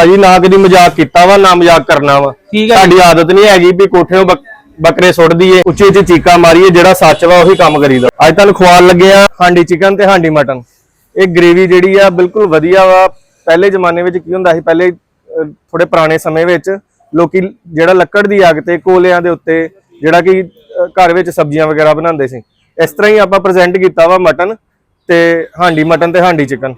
ਭਾਜੀ ਨਾ ਕਦੀ ਮਜ਼ਾਕ ਕੀਤਾ ਵਾ ਨਾ ਮਜ਼ਾਕ ਕਰਨਾ ਵਾ। ਠੀਕ ਹੈ ਸਾਡੀ ਆਦਤ ਨਹੀਂ ਹੈਗੀ ਵੀ ਕੋਠਿਓਂ ਬੱਕ- ਬੱਕਰੇ ਸੁੱਟ ਦਈਏ ਉੱਚੀ ਉੱਚੀ ਚੀਕਾਂ ਮਾਰੀਏ ਜਿਹੜਾ ਸੱਚ ਵਾ ਉਹੀ ਕੰਮ ਕਰੀਦਾ। ਅੱਜ ਤੁਹਾਨੂੰ ਖਵਾਉਣ ਲੱਗੇ ਆ ਹਾਂਡੀ ਚਿਕਨ ਤੇ ਹਾਂਡੀ ਮਟਨ। ਇਹ ਗ੍ਰੇਵੀ ਜਿਹੜੀ ਆ ਬਿਲਕੁਲ ਵਧੀਆ ਵਾ। ਪਹਿਲੇ ਜ਼ਮਾਨੇ ਵਿੱਚ ਕੀ ਹੁੰਦਾ ਸੀ ਪਹਿਲੇ ਥੋੜੇ ਪੁਰਾਣੇ ਸਮੇਂ ਵਿੱਚ ਲੋਕੀ ਜਿਹੜਾ ਲੱਕੜ ਦੀ ਅੱਗ ਤੇ ਕੋਲਿਆਂ ਦੇ ਉੱਤੇ ਜਿਹੜਾ ਕਿ ਘਰ ਵਿੱਚ ਸਬਜ਼ੀਆਂ ਵਗੈਰਾ ਬਣਾਉਂਦੇ ਸੀ। ਇਸ ਤਰ੍ਹਾਂ ਹੀ ਆਪਾਂ ਪ੍ਰੈਜ਼ੈਂਟ ਕੀਤਾ ਵਾ ਮਟਨ ਤੇ ਹਾਂਡੀ ਮਟਨ ਤੇ ਹਾਂਡੀ ਚਿਕਨ।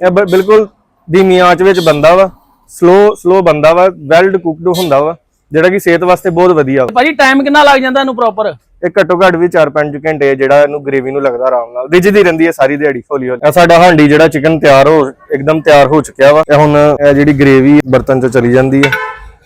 ਇਹ ਬਿਲਕੁਲ ਧੀਮੀ ਆਂਚ ਵਿੱਚ ਬੰਦਾ ਵਾ। ਸਲੋ ਸਲੋ ਬੰਦਾ ਵਾ ਵੈਲਡ ਕੁਕਡ ਹੁੰਦਾ ਵਾ ਜਿਹੜਾ ਕਿ ਸਿਹਤ ਵਾਸਤੇ ਬਹੁਤ ਵਧੀਆ ਵਾ। ਭਾਜੀ ਟਾਈਮ ਕਿੰਨਾ ਲੱਗ ਜਾਂਦਾ ਇਹਨੂੰ ਪ੍ਰੋਪਰ ਇਹ ਘੱਟੋ ਘੱਟ ਵੀ 4-5 ਘੰਟੇ ਜਿਹੜਾ ਇਹਨੂੰ ਗ੍ਰੇਵੀ ਨੂੰ ਲੱਗਦਾ ਆਰਾਮ ਨਾਲ। ਰਿੱਝਦੀ ਰਹਿੰਦੀ ਹੈ ਸਾਰੀ ਦਿਹਾੜੀ ਹੌਲੀ ਹੌਲੀ ਸਾਡਾ ਹਾਂਡੀ ਜਿਹੜਾ ਚਿਕਨ ਤਿਆਰ ਹੋ ਇੱਕਦਮ ਤਿਆਰ ਹੋ ਚੁੱਕਿਆ ਵਾ। ਇਹ ਹੁਣ ਇਹ ਜਿਹੜੀ ਗ੍ਰੇਵੀ ਬਰਤਨ 'ਚ ਚਲੀ ਜਾਂਦੀ ਹੈ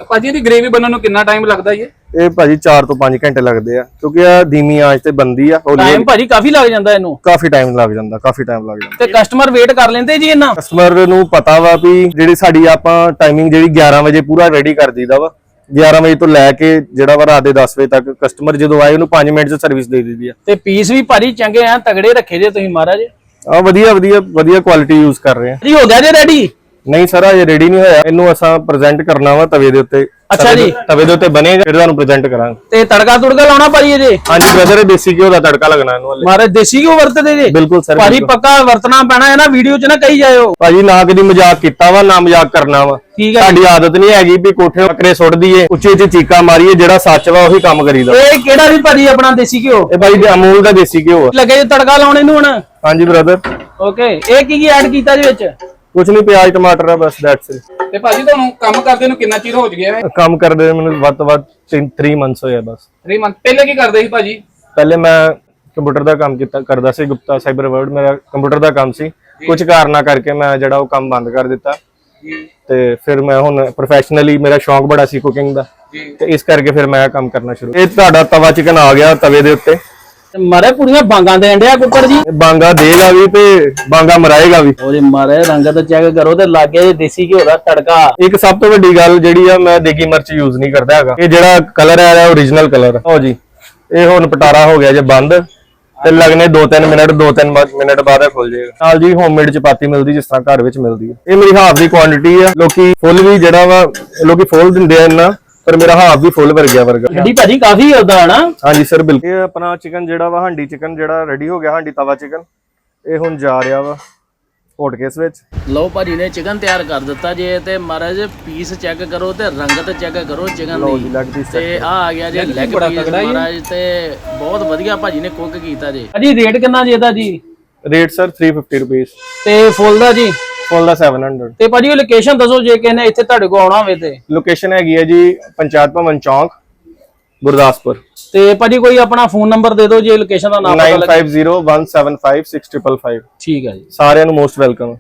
ਭਾਜੀ ਇਹਦੀ ਗ੍ਰੇਵੀ ਬਣਨ ਨੂੰ ਕਿੰਨਾ ਟਾਈਮ ਲੱਗਦਾ ਜੀ? ਇਹ ਭਾਜੀ 4 ਤੋਂ 5 ਘੰਟੇ ਲੱਗਦੇ ਆ ਕਿਉਂਕਿ ਇਹ ਧੀਮੀ ਆਂਚ ਤੇ ਬੰਦੀ ਆ ਹੌਲੀ ਟਾਈਮ ਭਾਜੀ ਕਾਫੀ ਲੱਗ ਜਾਂਦਾ ਇਹਨੂੰ। ਕਾਫੀ ਟਾਈਮ ਲੱਗ ਜਾਂਦਾ ਕਾਫੀ ਟਾਈਮ ਲੱਗ ਜਾਂਦਾ। ਤੇ ਕਸਟਮਰ ਵੇਟ ਕਰ ਲੈਂਦੇ ਜੀ ਇਹਨਾਂ ਕਸਟਮਰ ਨੂੰ ਪਤਾ ਵਾ ਵੀ ਜਿਹੜੀ ਸਾਡੀ ਆਪਾਂ ਟਾਈਮਿੰਗ ਜਿਹੜੀ 11 ਵਜੇ ਪੂਰਾ ਰੈਡੀ ਕਰ ਦਈਦਾ ਵਾ 11 ਵਜੇ ਤੋਂ ਲੈ ਕੇ ਜਿਹੜਾ ਵਾ ਰਾਤ ਦੇ 10 ਵਜੇ ਤੱਕ ਕਸਟਮਰ ਜਦੋਂ ਆਏ ਉਹਨੂੰ 5 ਮਿੰਟ 'ਚ ਸਰਵਿਸ ਦੇ ਦਿੱਤੀ ਆ। ਤੇ ਪੀਸ ਵੀ ਭਾਜੀ ਚੰਗੇ ਆ ਤਗੜੇ ਰੱਖੇ ਜੇ ਤੁਸੀਂ ਮਹਾਰਾਜ। ਆ ਵਧੀਆ ਵਧੀਆ ਵਧੀਆ ਕੁਆਲਿਟੀ ਯੂਜ਼ ਕਰ ਰਹੇ ਆ। ਜੀ ਹੋ ਗਿਆ ਜੇ ਰੈਡੀ ਨਹੀਂ ਸਰ ਅਜੇ ਰੈਡੀ ਨਹੀਂ ਹੋਇਆ। ਇਹਨੂੰ ਅਸਾਂ ਪ੍ਰੈਜ਼ੈਂਟ ਕਰਨਾ ਵਾ ਤਵੇ ਦੇ ਉੱਤੇ। ਅੱਛਾ ਜੀ। ਤਵੇ ਦੇ ਉੱਤੇ ਬਣੇਗਾ ਫਿਰ ਤੁਹਾਨੂੰ ਪ੍ਰੈਜ਼ੈਂਟ ਕਰਾਂਗੇ। ਤੇ ਤੜਕਾ ਤੁੜਕਾ ਲਾਉਣਾ ਭਾਜੀ ਇਹਦੇ ਹਾਂਜੀ ਬ੍ਰਦਰ ਦੇਸੀ ਘਿਓ ਦਾ ਤੜਕਾ ਲੱਗਣਾ ਇਹਨੂੰ ਹਲੇ। ਮਹਾਰਾਜ ਦੇਸੀ ਕਿਉਂ ਵਰਤਦੇ ਜੇ? ਬਿਲਕੁਲ ਸਰ ਭਾਜੀ ਪੱਕਾ ਵਰਤਣਾ ਪੈਣਾ ਹੈ ਨਾ ਵੀਡੀਓ 'ਚ ਨਾ ਕਹੀ ਜਾਇਓ। ਭਾਜੀ ਨਾ ਕਦੀ ਮਜ਼ਾਕ ਕੀਤਾ ਵਾ ਨਾ ਮਜ਼ਾਕ ਕਰਨਾ ਵਾ। ਠੀਕ ਹੈ ਸਾਡੀ ਆਦਤ ਨਹੀਂ ਹੈਗੀ ਵੀ ਕੋਠੇ ਬੱਕਰੇ ਸੁੱਟ ਦਈਏ ਉੱਚੀ ਉੱਚੀ ਚੀਕਾਂ ਮਾਰੀਏ ਜਿਹੜਾ ਸੱਚ ਵਾ ਉਹੀ ਕੰਮ ਕਰੀਦਾ। ਇਹ ਕਿਹੜਾ ਵੀ ਭਾਜੀ ਆਪਣਾ ਦੇਸੀ ਘਿਓ? ਇਹ ਭਾਈ ਅਮੂਲ ਦਾ ਦੇਸੀ ਘਿਓ ਆ। ਲੱਗੇ ਜੇ ਤੜਕਾ ਲਾਉਣੇ ਨੂੰ ਹੁਣ? ਹਾਂਜੀ ਬ੍ਰਦਰ ਓਕੇ ਇਹ ਕੀ ਕੀ ਐਡ ਕੀਤਾ ਜੀ ਵਿੱਚ? ਕੁਛ ਨਹੀਂ ਪਿਆਜ਼ ਟਮਾਟਰ ਆ ਬਸ ਦੈਟਸ ਇਟ ਤੇ ਭਾਜੀ ਤੁਹਾਨੂੰ ਕੰਮ ਕਰਦੇ ਨੂੰ ਕਿੰਨਾ ਚਿਰ ਹੋ ਗਿਆ ਹੈ? ਕੰਮ ਕਰਦੇ ਮੈਨੂੰ ਵੱਧ ਤੋਂ ਵੱਧ 3 ਮੰਥਸ ਹੋਏ ਆ ਬਸ। 3 ਮੰਥ ਪਹਿਲੇ ਕੀ ਕਰਦੇ ਸੀ ਭਾਜੀ? ਪਹਿਲੇ ਮੈਂ ਕੰਪਿਊਟਰ ਦਾ ਕੰਮ ਕੀਤਾ ਕਰਦਾ ਸੀ ਗੁਪਤਾ ਸਾਈਬਰ ਵਰਲਡ ਮੇਰਾ ਕੰਪਿਊਟਰ ਦਾ ਕੰਮ ਸੀ। ਕੁਝ ਕਾਰਨਾਂ ਕਰਕੇ ਮੈਂ ਜਿਹੜਾ ਉਹ ਕੰਮ ਬੰਦ ਕਰ ਦਿੱਤਾ। ਤੇ ਫਿਰ ਮੈਂ ਹੁਣ ਪ੍ਰੋਫੈਸ਼ਨਲੀ ਮੇਰਾ ਸ਼ੌਂਕ ਬੜਾ ਸੀ ਕੁਕਿੰਗ ਦਾ। ਤੇ ਇਸ ਕਰਕੇ ਫਿਰ ਮੈਂ ਕੰਮ ਕਰਨਾ ਸ਼ੁਰੂ ਇਹ ਤੁਹਾਡਾ ਤਵਾ ਚਿਕਨ ਆ ਗਿਆ ਤਵੇ ਦੇ ਉੱਤੇ। ਮਾਰੇ ਪੂਰੀਆਂ ਬਾਂਗਾਂ ਦੇਣ ਡਿਆ ਕੁੱਕੜ ਜੀ? ਇਹ ਬਾਂਗਾ ਦੇਗਾ ਵੀ ਤੇ ਬਾਂਗਾ ਮਰਾਏਗਾ ਵੀ। ਉਹਦੇ ਮਾਰੇ ਰੰਗਤ ਚੈੱਕ ਕਰੋ ਤੇ ਲਾਗੇ ਦੇਸੀ ਘਿਓ ਦਾ ਤੜਕਾ। ਇੱਕ ਸਭ ਤੋਂ ਵੱਡੀ ਗੱਲ ਜਿਹੜੀ ਆ ਮੈਂ ਦੇਗੀ ਮਿਰਚ ਯੂਜ਼ ਨਹੀਂ ਕਰਦਾ ਹੈਗਾ। ਇਹ ਜਿਹੜਾ ਕਲਰ ਹੈ ਇਹ ਓਰੀਜਨਲ ਕਲਰ ਹੋ ਜੀ ਇਹ ਹੁਣ ਪਟਾਰਾ ਹੋ ਗਿਆ ਜੇ ਬੰਦ। ਤੇ ਲੱਗਨੇ 2-3 ਮਿੰਟ 2-3 ਮਿੰਟ ਬਾਅਦ ਇਹ ਖੁੱਲ ਜਾਏਗਾ। ਨਾਲ ਜੀ ਹੋਮਮੇਡ ਚਪਾਤੀ ਮਿਲਦੀ ਜਿਸ ਤਰ੍ਹਾਂ ਘਰ ਵਿੱਚ ਮਿਲਦੀ ਹੈ। ਇਹ ਮੇਰੀ ਹਾਫ ਦੀ ਕੁਆਂਟੀਟੀ ਆ। ਲੋਕੀ ਫੁੱਲ ਵੀ ਜਿਹੜਾ ਵਾ ਲੋਕੀ ਫੁੱਲ ਦਿੰਦੇ ਆ ਇੰਨਾ। ਪਰ ਮੇਰਾ ਹਾਫ ਵੀ ਫੁੱਲ ਵਰਗਿਆ ਵਰਗਾ। ਗੱਡੀ ਭਾਜੀ ਕਾਫੀ ਹੁੰਦਾ ਹਨਾ? ਹਾਂਜੀ ਸਰ ਬਿਲਕੁਲ। ਇਹ ਆਪਣਾ ਚਿਕਨ ਜਿਹੜਾ ਵਾ ਹਾਂਡੀ ਚਿਕਨ ਜਿਹੜਾ ਰੈਡੀ ਹੋ ਗਿਆ ਹਾਂਡੀ ਤਵਾ ਚਿਕਨ ਇਹ ਹੁਣ ਜਾ ਰਿਹਾ ਵਾ ਹੋਟ ਕੇਸ ਵਿੱਚ। ਲਓ ਭਾਜੀ ਨੇ ਚਿਕਨ ਤਿਆਰ ਕਰ ਦਿੱਤਾ ਜੇ ਤੇ ਮਹਾਰਾਜ ਪੀਸ ਚੈੱਕ ਕਰੋ ਤੇ ਰੰਗਤ ਚੈੱਕ ਕਰੋ ਚਿਕਨ ਲਓ ਜੀ ਦੀ ਲੱਗ ਪੀਸ ਤੇ ਆ ਆ ਗਿਆ ਜੇ ਲੈਗ ਬੜਾ ਪੀਸ ਜੀ। ਮਹਾਰਾਜ ਤੇ ਬਹੁਤ ਵਧੀਆ ਭਾਜੀ ਨੇ ਕੁੱਕ ਕੀਤਾ ਜੀ। ਭਾਜੀ ਰੇਟ ਕਿੰਨਾ ਜੀ ਇਹਦਾ ਜੀ? ਰੇਟ ਸਰ 350 ਰੁਪਏ ਤੇ ਫੁੱਲ ਦਾ ਜੀ? ਫੁੱਲ ਦਾ 700 ਤੇ ਭਾਜੀ ਉਹ ਲੋਕੇਸ਼ਨ ਦੱਸੋ ਜੇ ਕਿਸੇ ਨੇ ਇੱਥੇ ਤੁਹਾਡੇ ਕੋਲ ਆਉਣਾ ਹੋਵੇ ਤੇ। ਲੋਕੇਸ਼ਨ ਹੈਗੀ ਹੈ ਜੀ ਪੰਚਾਇਤ ਭਵਨ ਚੌਂਕ ਗੁਰਦਾਸਪੁਰ। ਤੇ ਭਾਜੀ ਕੋਈ ਆਪਣਾ ਫੋਨ ਨੰਬਰ ਦੇ ਦਿਓ ਜੇ ਲੋਕੇਸ਼ਨ ਦਾ ਨਾਮ ਪਤਾ ਲੱਗੇ। 9501756555 ਠੀਕ ਹੈ ਜੀ। ਸਾਰਿਆਂ ਨੂੰ ਮੋਸਟ ਵੈਲਕਮ